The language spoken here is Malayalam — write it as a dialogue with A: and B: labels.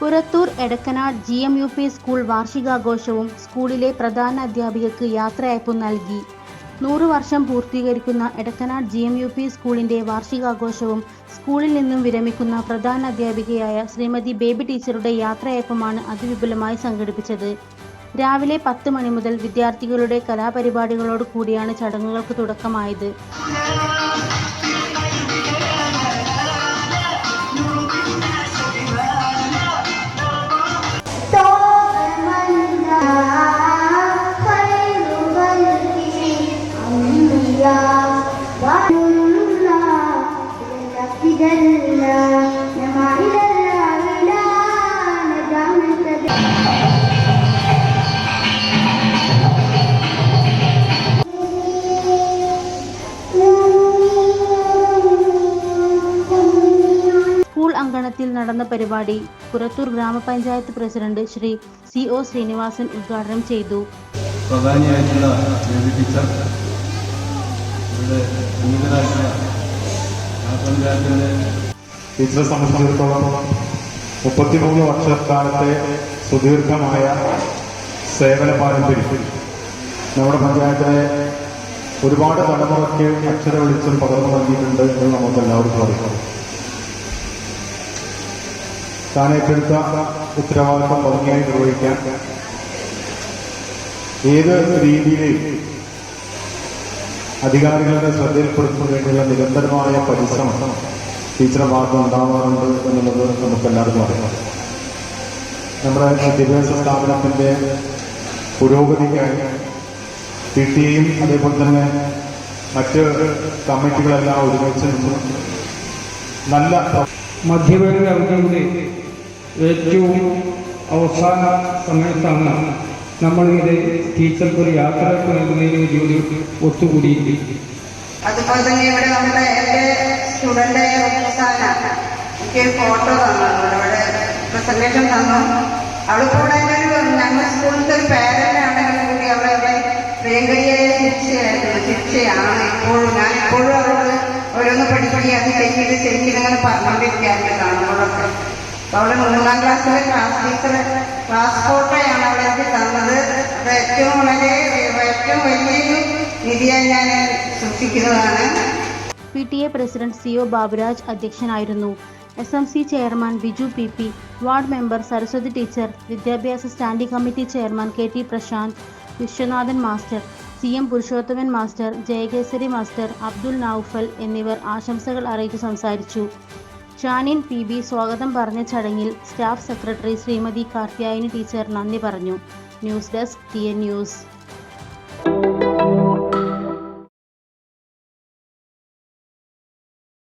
A: Purathur Edakkanad G M U P school വാർഷികാഘോഷവും സ്കൂളിലെ പ്രധാന അധ്യാപികക്ക് യാത്രയയപ്പും നൽകി. നൂറു വർഷം പൂർത്തീകരിക്കുന്ന Edakkanad G M U P സ്കൂളിന്റെ വാർഷികാഘോഷവും സ്കൂളിൽ നിന്നും വിരമിക്കുന്ന പ്രധാന അധ്യാപികയായ ശ്രീമതി ബേബി ടീച്ചറുടെ യാത്രയയപ്പുമാണ് അതിവിപുലമായി സംഘടിപ്പിച്ചത്. രാവിലെ പത്ത് മണി മുതൽ വിദ്യാർത്ഥികളുടെ കലാപരിപാടികളോട് കൂടിയാണ് ചടങ്ങുകൾക്ക് തുടക്കമായത്. അങ്കണത്തിൽ നടന്ന പരിപാടി Purathur grama panchayat president Shri C O Sreenivasan ഉദ്ഘാടനം ചെയ്തു.
B: പ്രധാനിയായിട്ടുള്ള ടീച്ചർ ഗ്രാമപഞ്ചായത്തിന്റെ
C: ടീച്ചറെ സംബന്ധിച്ചിടത്തോളം മുപ്പത്തിമൂന്ന് വർഷക്കാലത്തെ സുദീർഘമായ സേവന പാരമ്പര്യം നമ്മുടെ പഞ്ചായത്തിലെ ഒരുപാട് തലമുറയ്ക്ക് അക്ഷര വെളിച്ചം പകർന്നു നൽകിയിട്ടുണ്ട് എന്ന് നമുക്ക് എല്ലാവർക്കും അറിയാം. താൻ ഏറ്റെടുത്ത ഉത്തരവാദിത്വം ഭംഗിയായി നിർവഹിക്കാൻ ഏത് രീതിയിൽ അധികാരികളുടെ ശ്രദ്ധയിൽപ്പെടുത്തുന്നതിന് വേണ്ടിയുള്ള നിരന്തരമായ പരിശ്രമം ടീച്ചറെ ഭാഗത്ത് ഉണ്ടാവാറുണ്ട് എന്നുള്ളത് നമുക്ക് എല്ലാവർക്കും അറിയാം. നമ്മുടെ വിദ്യാഭ്യാസ സ്ഥാപനത്തിന്റെ പുരോഗതിക്കായി പി അതേപോലെ തന്നെ മറ്റ് കമ്മിറ്റികളെല്ലാം ഒരുമിച്ച് നല്ല
D: മധ്യവേദന ഏറ്റവും അവസാന സമയത്താണ് നമ്മളിങ്ങനെ ടീച്ചർക്കൊരു യാത്രയ്ക്ക് നൽകുന്നതിന് ജോലി ഒരു ഒത്തുകൂടിയിരിക്കുന്നത്
E: അതുപോലെ തന്നെ ഇവിടെ നമ്മുടെ എന്റെ സ്റ്റുഡന്റ് റുക്സാന എനിക്ക് ഫോട്ടോ തന്നു. ഇവിടെ പ്രസന്റേഷൻ തന്നു. അവളിപ്പോൾ കൂടെ ഒരു ഞങ്ങളുടെ സ്കൂളിന്റെ ഒരു പാരന്റ് ആണെങ്കിലും കൂടി അവളെ അവിടെ പ്രിയങ്കരിയായ ശിക്ഷയായിരുന്നു. ശിക്ഷയാണ്. ഇപ്പോഴും ഞാൻ ഇപ്പോഴും അവളോട് ഓരോന്ന് പഠിപ്പടി അത് ചെയ്ത് ഇങ്ങനെ പറഞ്ഞുകൊണ്ടിരിക്കുകയാണ് കാണുമ്പോഴൊക്കെ അവിടെ മൂന്നാം ക്ലാസ്സിലെ ക്ലാസ് ടീച്ചർ ക്ലാസ് അവളെ എനിക്ക് തന്നത് ഏറ്റവും വളരെ ഏറ്റവും വലിയൊരു നിധിയായി ഞാൻ സൂക്ഷിക്കുന്നതാണ്.
A: P T A president C O Baburaj അധ്യക്ഷനായിരുന്നു. S M C chairman Biju P P ward member Saraswathi teacher വിദ്യാഭ്യാസ standing committee chairman K T Prashanth Viswanathan master C M Purushothaman master Jayakesari master Abdul Noufal എന്നിവർ ആശംസകൾ അറിയിച്ചു സംസാരിച്ചു. ഷാനിൻ പി ബി സ്വാഗതം പറഞ്ഞ ചടങ്ങിൽ staff secretary Shrimati Karthyayani teacher നന്ദി പറഞ്ഞു. News desk T N news.